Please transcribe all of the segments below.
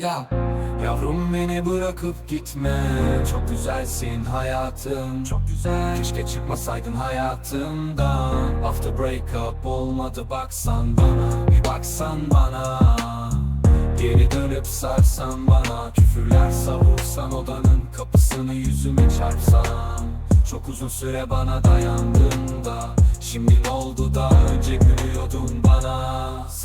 Ya. Yavrum beni bırakıp gitme. Çok güzelsin hayatım. Çok güzel. Keşke çıkmasaydın hayatımdan. After breakup olmadı baksan bana. Bir baksan bana. Geri dönüp sarsan bana. Küfürler savursan odanın kapısını yüzüme çarpsan. Çok uzun süre bana dayandın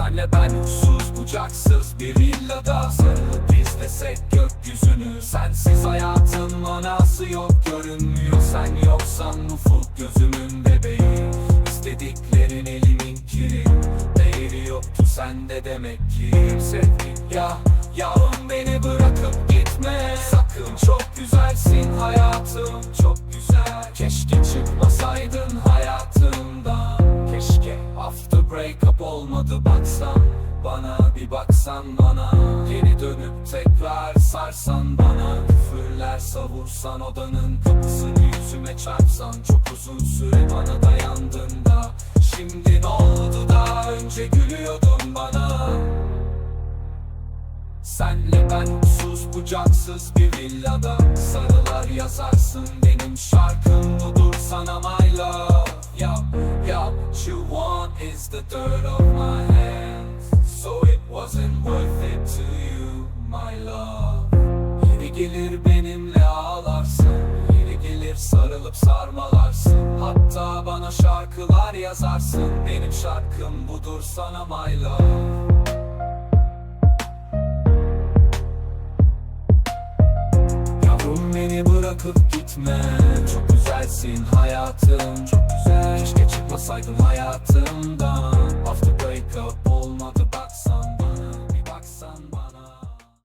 Senle ben uçsuz bucaksız bir villada Sarılıp izlesek gökyüzünü Sensiz hayatın manası yok. Görünmüyor Sen yoksan ufuk gözümün bebeği. İstediklerin elimin kiri Değeri yoktu sende demek ki. Sevdim ya Yavrum beni bırakıp gitme. Sakın çok güzelsin hayatım Çok güzel. Keşke çıkmasaydın hayatımdan. Keşke after breakup olmadı baksan Bana bir baksan bana. Geri dönüp tekrar sarsan bana. Küfürler savursan odanın kapısını yüzüme çarpsan. Çok uzun süre bana dayandın da Şimdi ne oldu da önce gülüyordun bana? Senle ben uçsuz bucaksız bir villada. Sarılar yazarsın benim şarkım budur sana my love. Yup, yup, you want is the dirt of my gelir benimle ağlarsın. Yeri gelir sarılıp sarmalarsın. Hatta bana şarkılar yazarsın. Benim şarkım budur sana my love Yavrum beni bırakıp gitme. Çok güzelsin hayatım. Çok güzel. Keşke çıkmasaydın hayatımdan. After breakup. olmadı